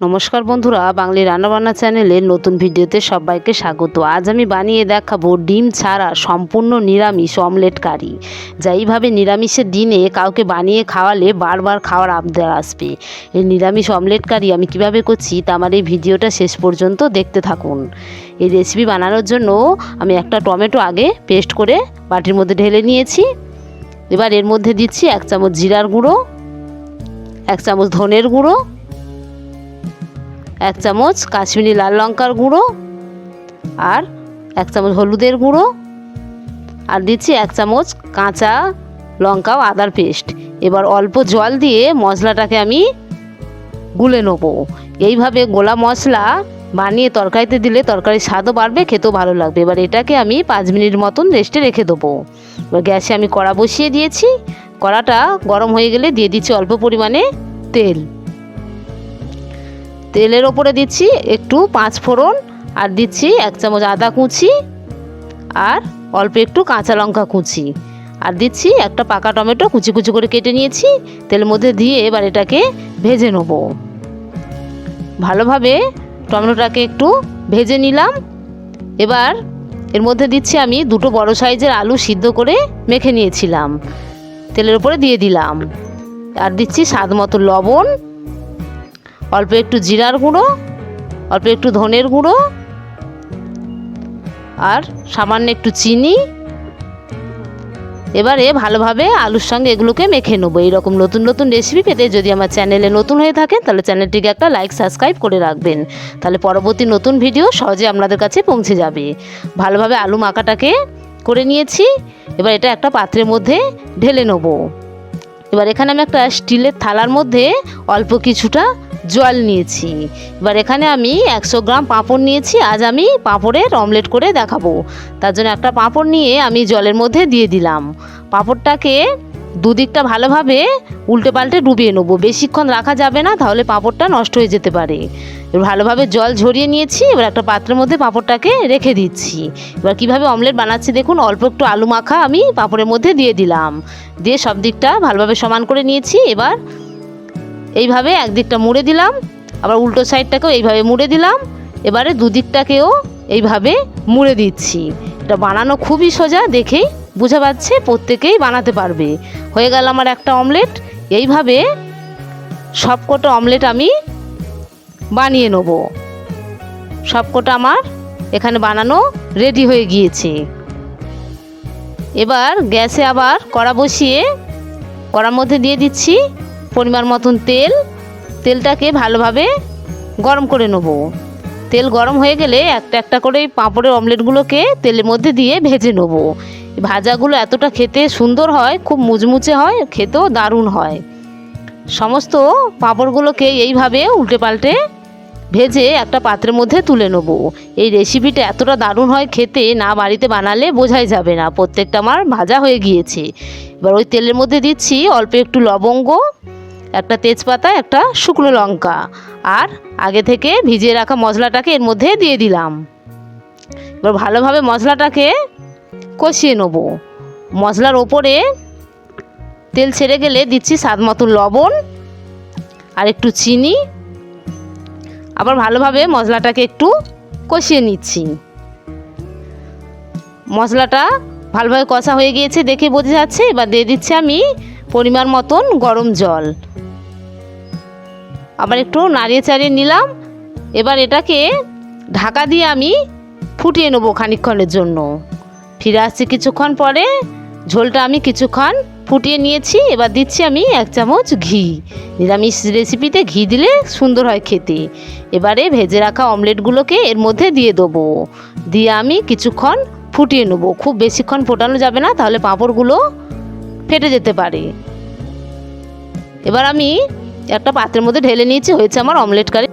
নমস্কার বন্ধুরা বাঙালি রান্নাবান্না চ্যানেলের নতুন ভিডিওতে সবাইকে স্বাগত। আজ আমি বানিয়ে দেখাবো ডিম ছাড়া সম্পূর্ণ নিরামিষ অমলেট কারি। যা এইভাবে নিরামিষের দিনে কাউকে বানিয়ে খাওয়ালে বারবার খাওয়ার আবদার আসবে। এই নিরামিষ অমলেট কারি আমি কীভাবে করছি তা আমার এই ভিডিওটা শেষ পর্যন্ত দেখতে থাকুন। এই রেসিপি বানানোর জন্য আমি একটা টমেটো আগে পেস্ট করে বাটির মধ্যে ঢেলে নিয়েছি। এবার এর মধ্যে দিচ্ছি এক চামচ জিরার গুঁড়ো, এক চামচ ধনের গুঁড়ো এক চামচ কাশ্মীরি লাল লঙ্কার গুঁড়ো আর এক চামচ হলুদের গুঁড়ো। আর দিচ্ছি এক চামচ কাঁচা লঙ্কা ও আদার পেস্ট। এবার অল্প জল দিয়ে মশলাটাকে আমি গুলে নেব। এইভাবে গোলা মশলা বানিয়ে তরকারিতে দিলে তরকারির স্বাদও বাড়বে, খেতেও ভালো লাগবে। এবার এটাকে আমি পাঁচ মিনিট মতন রেস্টে রেখে দেবো। এবার গ্যাসে আমি কড়া বসিয়ে দিয়েছি। কড়াটা গরম হয়ে গেলে দিয়ে দিচ্ছি অল্প পরিমাণে তেল। তেলের ওপরে দিচ্ছি একটু পাঁচ ফোড়ন আর দিচ্ছি এক চামচ আদা কুচি আর অল্প একটু কাঁচা লঙ্কা কুচি। আর দিচ্ছি একটা পাকা টমেটো কুচি কুচি করে কেটে নিয়েছি, তেলের মধ্যে দিয়ে এবার এটাকে ভেজে নেব। ভালোভাবে টমেটোটাকে একটু ভেজে নিলাম। এবার এর মধ্যে দিচ্ছি আমি দুটো বড় সাইজের আলু সিদ্ধ করে মেখে নিয়েছিলাম। তেলের উপরে দিয়ে দিলাম। আর দিচ্ছি স্বাদ মতো লবণ অল্প একটু জিরার গুঁড়ো, অল্প একটু ধনের গুঁড়ো, আর সামান্য একটু চিনি। এবারে ভালোভাবে আলুর সঙ্গে এগুলোকে মেখে নেব। এইরকম নতুন নতুন রেসিপি পেতে যদি আমার চ্যানেলে নতুন হয়ে থাকেন, তাহলে চ্যানেলটিকে একটা লাইক সাবস্ক্রাইব করে রাখবেন। তাহলে পরবর্তী নতুন ভিডিও সহজে আপনাদের কাছে পৌঁছে যাবে। ভালোভাবে আলু মাখাটাকে করে নিয়েছি। এবার এটা একটা পাত্রের মধ্যে ঢেলে নেব। এবার এখানে আমি একটা স্টিলের থালার মধ্যে অল্প কিছুটা জল নিয়েছি। এবার এখানে আমি একশো গ্রাম পাঁপড় নিয়েছি, আজ আমি পাঁপড়ের অমলেট করে দেখাবো। তার জন্য একটা পাঁপড় নিয়ে আমি জলের মধ্যে দিয়ে দিলাম। পাঁপড়টাকে দুদিকটা ভালোভাবে উল্টে পাল্টে ডুবিয়ে নেব। বেশিক্ষণ রাখা যাবে না, তাহলে পাঁপড়টা নষ্ট হয়ে যেতে পারে। এবার ভালোভাবে জল ঝরিয়ে নিয়েছি, এবার একটা পাত্রের মধ্যে পাঁপড়টাকে রেখে দিচ্ছি। এবার কীভাবে অমলেট বানাচ্ছি দেখুন, অল্প একটু আলু মাখা আমি পাঁপড়ের মধ্যে দিয়ে দিলাম। দিয়ে সব দিকটা ভালোভাবে সমান করে নিয়েছি, এবার এইভাবে একদিকটা মুড়ে দিলাম, আবার উল্টো সাইডটাকেও এইভাবে মুড়ে দিলাম, এবারে দুদিকটাকেও এইভাবে মুড়ে দিচ্ছি। এটা বানানো খুবই সোজা, দেখেই বুঝা পাচ্ছে প্রত্যেকেই বানাতে পারবে। হয়ে গেল আমার একটা অমলেট, এইভাবে সবকটা অমলেট আমি বানিয়ে নেব। সবকটা আমার এখানে বানানো রেডি হয়ে গিয়েছে। এবার গ্যাসে আবার কড়া বসিয়ে, কড়ার মধ্যে দিয়ে দিচ্ছি পরিমাণ মতন তেল, তেলটাকে ভালোভাবে গরম করে নেব। তেল গরম হয়ে গেলে একটা একটা করে পাঁপড়ের অমলেটগুলোকে তেলের মধ্যে দিয়ে ভেজে নেব। ভাজাগুলো এতটা খেতে সুন্দর হয়, খুব মুচমুচে হয়, খেতেও দারুণ হয়। সমস্ত পাঁপড়গুলোকে এইভাবে উল্টে পাল্টে ভেজে একটা পাত্রের মধ্যে তুলে নেব। এই রেসিপিটা এতটা দারুণ হয় খেতে, না বাড়িতে বানালে বোঝাই যাবে না। প্রত্যেকটা আমার ভাজা হয়ে গিয়েছে। এবার ওই তেলের মধ্যে দিচ্ছি অল্প একটু লবঙ্গ একটা তেজপাতা, একটা শুকনো লঙ্কা। আর আগে থেকে ভিজিয়ে রাখা মশলাটাকে এর মধ্যে দিয়ে দিলাম। এবার ভালোভাবে মশলাটাকে কষিয়ে নেব। মশলার ওপরে তেল ছেড়ে গেলে দিচ্ছি স্বাদ মতো লবণ আর একটু চিনি। আবার ভালোভাবে মশলাটাকে একটু কষিয়ে নিচ্ছি। মশলাটা ভালোভাবে কষা হয়ে গিয়েছে দেখে বোঝা যাচ্ছে। এবার দিয়ে দিচ্ছি আমি পরিমাণ মতন গরম জল। আবার একটু নাড়িয়ে চাড়িয়ে নিলাম। এবার এটাকে ঢাকা দিয়ে আমি ফুটিয়ে নেব খানিকক্ষণের জন্য। ফিরে আসছি কিছুক্ষণ পরে। ঝোলটা আমি কিছুক্ষণ ফুটিয়ে নিয়েছি। এবার দিচ্ছি আমি এক চামচ ঘি। নিরামিষ রেসিপিতে ঘি দিলে সুন্দর হয় খেতে। এবারে ভেজে রাখা অমলেটগুলোকে এর মধ্যে দিয়ে দেবো। দিয়ে আমি কিছুক্ষণ ফুটিয়ে নেব। খুব বেশিক্ষণ ফোটানো যাবে না, তাহলে পাঁপড়গুলো ফেটে যেতে পারে। এবার আমি একটা পাত্রের মধ্যে ঢেলে নিয়েছি হয়েছে আমার অমলেট কারি